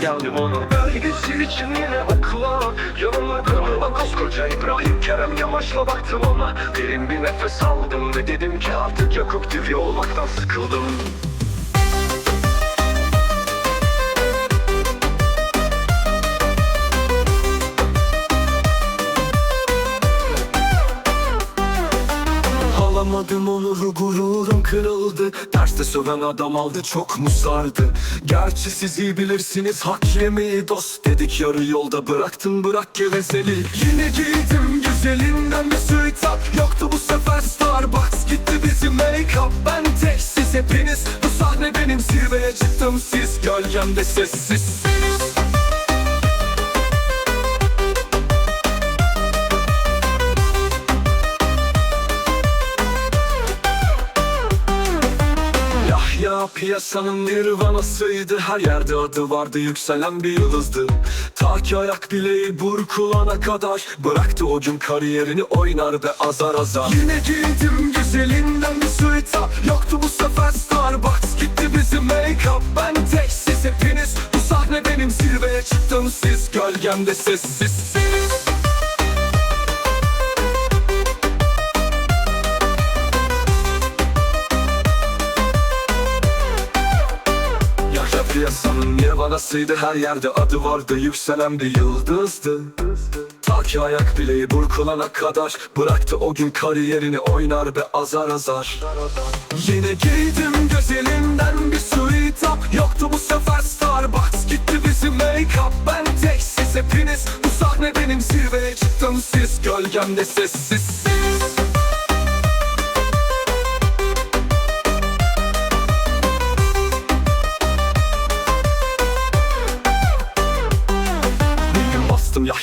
Geldim onun bölgesi için yine akla Yanıma kırıla koskoca İbrahim Kerem yamaçla baktım ona. Derin bir nefes aldım ve dedim ki artık Yakup TV olmaktan sıkıldım Alamadım onuru gururum kırıldı. Derste söven adam aldı çok mu sardı Gerçi siz iyi bilirsiniz hak yemeyi dost. Dedik yarı yolda bıraktım bırak gevezeli Yine giydim güzelinden bir suitap Yoktu bu sefer Starbucks gitti bizim make-up. Ben tek siz hepiniz. Bu sahne benim zirveye çıktım Siz gölgemde sessiz piyasanın nirvanasıydı. Her yerde adı vardı yükselen bir yıldızdı. Ta ki ayak bileği burkulana kadar. Bıraktı o gün kariyerini oynar be azar azar. Yine giydim güzelinden bir suita. Yoktu bu sefer Starbucks. Gitti bizim make-up. Ben tek siz hepiniz. Bu sahne benim zirveye çıktım Siz gölgemde sessizsiniz Yahya piyasanın nirvanasıydı her yerde adı vardı yükselen yıldızdı. Ta ki ayak bileği burkulana kadar Bıraktı o gün kariyerini oynar be azar azar. Yine giydim gözelinden bir suita Yoktu bu sefer Starbucks gitti bizim make-up Ben tek siz hepiniz bu sahne benim zirveye çıktım Siz gölgemde sessizsiniz Bir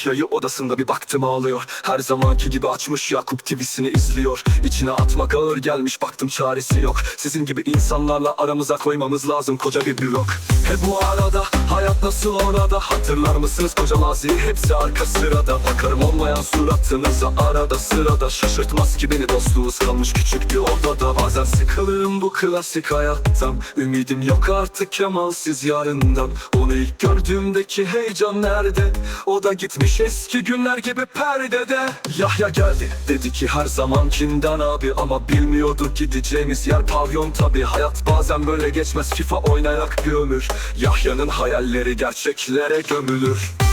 Yahya'yı odasında bir baktım ağlıyor. Her zamanki gibi açmış Yakup TV'sini izliyor. İçine atmak ağır gelmiş baktım çaresi yok. Sizin gibi insanlarla aramıza koymamız lazım koca bir blok. He bu arada hayat nasıl orada? Hatırlar mısınız? Koca mazi hepsi arka sırada. Bakarım olmayan suratınıza arada sırada. Şaşırtmaz ki beni dostluğumuz kalmış küçük bir odada. Bazen sıkılırım bu klasik hayattan. Ümidim yok artık Kemalsiz yarından. Onu ilk gördüğümdeki heyecan nerede? O da gitmiş eski günler gibi perdede. Yahya geldi dedi ki her zamankinden abi? Ama bilmiyordu gideceğimiz yer pavyon tabi Hayat bazen böyle geçmez FIFA oynayak bir ömür Yahya'nın hayalleri gerçeklere gömülür